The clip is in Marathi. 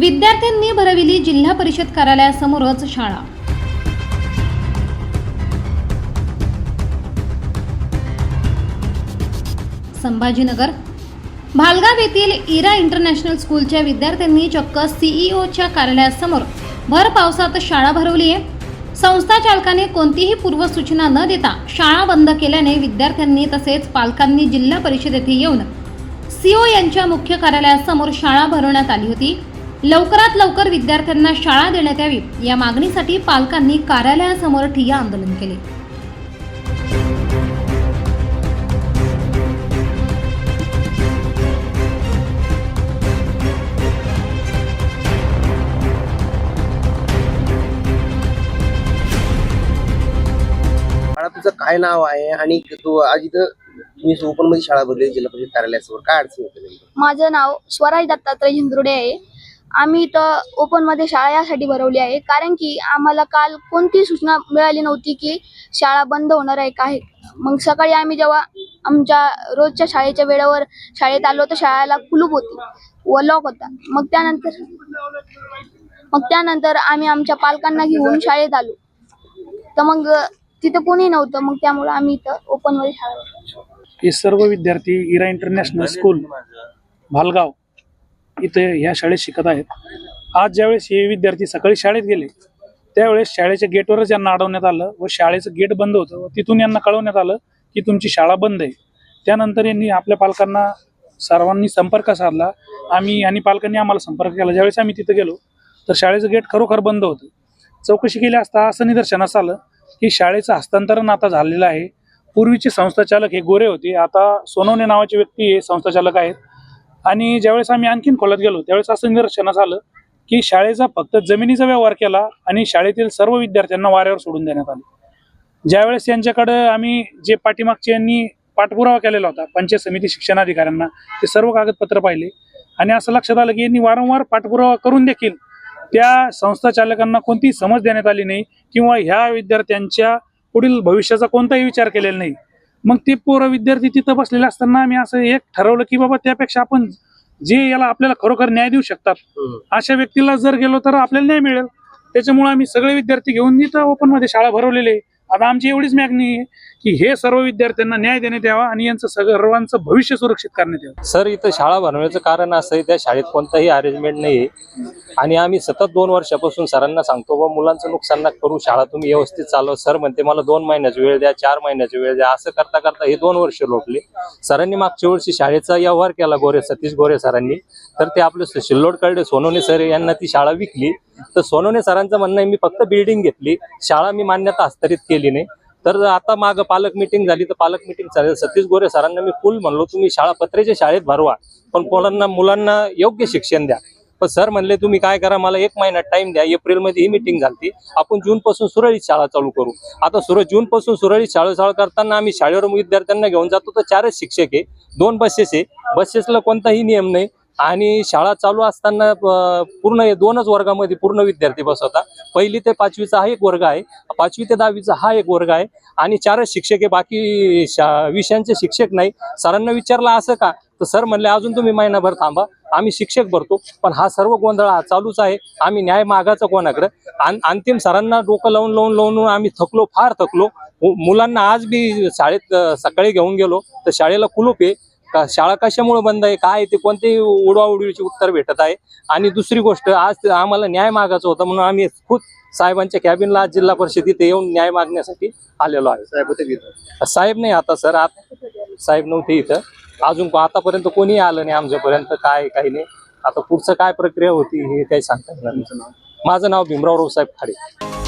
विद्यार्थ्यांनी भरविली जिल्हा परिषद कार्यालयासमोरच शाळा. संभाजीनगर. भालगाव येथील इरा इंटरनॅशनल स्कूलच्या विद्यार्थ्यांनी चक्क सीईओच्या कार्यालयासमोर भर पावसात शाळा भरवली आहे. संस्था चालकाने कोणतीही पूर्वसूचना न देता शाळा बंद केल्याने विद्यार्थ्यांनी तसेच पालकांनी जिल्हा परिषद येथे येऊन सीओ यांच्या मुख्य कार्यालयासमोर शाळा भरवण्यात आली होती. लवकरात लवकर विद्यार्थ्यांना शाळा देण्यात यावी या मागणीसाठी पालकांनी कार्यालयासमोर ठिय्या आंदोलन केले. शाळा तुझं काय नाव आहे? आणि तू आज इथं तुम्ही ओपनमध्ये शाळा भरली जिल्हा परिषद कार्यालयासमोर. काय अडचण होते? माझं नाव स्वराज दत्तात्रय झिंदुर्डे आहे. आम्ही इथं ओपनमध्ये शाळा यासाठी भरवली आहे. कारण की आम्हाला काल कोणती सूचना मिळाली नव्हती की शाळा बंद होणार आहे काय मग सकाळी आम्ही जेव्हा आमच्या रोजच्या शाळेच्या वेळेवर शाळेत आलो तर शाळेला कुलूप होती व लॉक होता. मग त्यानंतर मग त्यानंतर आम्ही आमच्या पालकांना घेऊन शाळेत आलो. तर मग तिथं कोणी नव्हतं मग त्यामुळे आम्ही इथं ओपनमध्ये शाळा हे सर्व विद्यार्थी इरा इंटरनॅशनल स्कूल भालगाव. इथे ह्या शाळेत शिकत आहेत. आज ज्यावेळेस हे विद्यार्थी सकाळी शाळेत गेले त्यावेळेस शाळेच्या गेटवरच यांना अडवण्यात आलं व शाळेचं गेट बंद होतं व तिथून यांना कळवण्यात आलं की तुमची शाळा बंद आहे. त्यानंतर यांनी आपल्या पालकांना सर्वांनी संपर्क साधला. आम्ही आणि पालकांनी आम्हाला संपर्क केला. ज्यावेळेस आम्ही तिथं गेलो तर शाळेचं गेट खरोखर बंद होतं. चौकशी केली असता असं निदर्शनास आलं की शाळेचं हस्तांतरण आता झालेलं आहे. पूर्वीचे संस्थाचालक हे गोरे होते. आता सोनवणे नावाचे व्यक्ती हे संस्थाचालक आहेत. आणि ज्यावेळेस आम्ही आणखीन खोलात गेलो त्यावेळेस असं निदर्शनास आलं की शाळेचा फक्त जमिनीचा व्यवहार केला आणि शाळेतील सर्व विद्यार्थ्यांना वाऱ्यावर सोडून देण्यात आले. ज्यावेळेस यांच्याकडं आम्ही जे पाठीमागचे यांनी पाठपुरावा केलेला होता पंचायत समिती शिक्षणाधिकाऱ्यांना ते सर्व कागदपत्र पाहिले आणि असं लक्षात आलं की यांनी वारंवार पाठपुरावा करून देखील त्या संस्था चालकांना कोणतीही समज देण्यात आली नाही किंवा ह्या विद्यार्थ्यांच्या पुढील भविष्याचा कोणताही विचार केलेला नाही. मग ते पोरं विद्यार्थी तिथं बसलेले असताना आम्ही असं एक ठरवलं की बाबा त्यापेक्षा आपण जे याला आपल्याला खरोखर न्याय देऊ शकतात. अशा व्यक्तीला जर गेलो तर आपल्याला न्याय मिळेल त्याच्यामुळे आम्ही सगळे विद्यार्थी घेऊन इथं ओपनमध्ये शाळा भरवलेली आहे आता आमची एवढीच मागणी आहे की हे सर्व विद्यार्थ्यांना न्याय देण्यात यावा आणि यांचं सर्वांचं भविष्य सुरक्षित करण्यात यावं. सर इथं शाळा बनवण्याचं कारण असं आहे त्या शाळेत कोणताही अरेंजमेंट नाही आहे आणि आम्ही सतत दोन वर्षापासून सरांना सांगतो व मुलांचं नुकसान करू शाळा तुम्ही व्यवस्थित चालव. सर म्हणते मला दोन महिन्याची वेळ द्या चार महिन्याची वेळ द्या. असं करता करता हे दोन वर्ष लोटले. सरांनी मागच्या वर्षी शाळेचा व्यवहार केला गोरे सतीश गोरे सरांनी. तर ते आपले शिल्लोड कळले सोनवणे सर यांना ती शाळा विकली. तर सोनवणे सरांचं म्हणणं आहे मी फक्त बिल्डिंग घेतली शाळा मी मान्यता हस्तरित केली नाही. तर आता माग पालक मिटिंग झाली तर पालक मिटिंग चालेल. सतीश गोरे सरांना मी फुल म्हणलो तुम्ही शाळा पत्रेच्या शाळेत भरवा पण मुलांना मुलांना योग्य शिक्षण द्या. पण सर म्हणले तुम्ही काय करा मला एक महिना टाइम द्या. एप्रिलमध्ये ही मिटिंग झाली आपण जूनपासून सुरळीत शाळा चालू करू. आता सुरळ जूनपासून सुरळीत शाळा चालू करताना आम्ही शाळेवर विद्यार्थ्यांना घेऊन जातो. तर चारच शिक्षक आहे दोन बसेस आहे. बसेसला कोणताही नियम नाही. आणि शाळा चालू असताना पूर्ण हे दोनच वर्गामध्ये पूर्ण विद्यार्थी बसवता. पहिली ते पाचवीचा हा एक वर्ग आहे. पाचवी ते दहावीचा हा एक वर्ग आहे. आणि चारच शिक्षक आहे. बाकी शा विषयांचे शिक्षक नाही. सरांना विचारलं असं का? तर सर म्हणले अजून तुम्ही महिनाभर थांबा. आम्ही शिक्षक भरतो. पण हा सर्व गोंधळ हा चालूच आहे. आम्ही न्याय मागाचा कोणाकडे? आणि अंतिम सरांना डोकं लावून लावून लावून आम्ही थकलो फार थकलो. मु- मुलांना आज बी शाळेत सकाळी घेऊन गेलो. तर शाळेला कुलूप आहे. का शाळा कशामुळे बंद आहे? काय ते कोणतेही उडवाउडवीचे उत्तर भेटत आहे. आणि दुसरी गोष्ट आज आम्हाला न्याय मागायचा होता म्हणून आम्ही खुद साहेबांच्या कॅबिनला आज जिल्हा परिषदेत येऊन न्याय मागण्यासाठी आलेलो आहे. साहेब होते. साहेब नाही आता सर. आता साहेब नव्हते इथं. अजून आतापर्यंत कोणी आलं नाही आमच्यापर्यंत. काय काही नाही. आता पुढचं काय प्रक्रिया होती हे काही सांगता येणार. माझं नाव भीमराव रावसाहेब खाडे.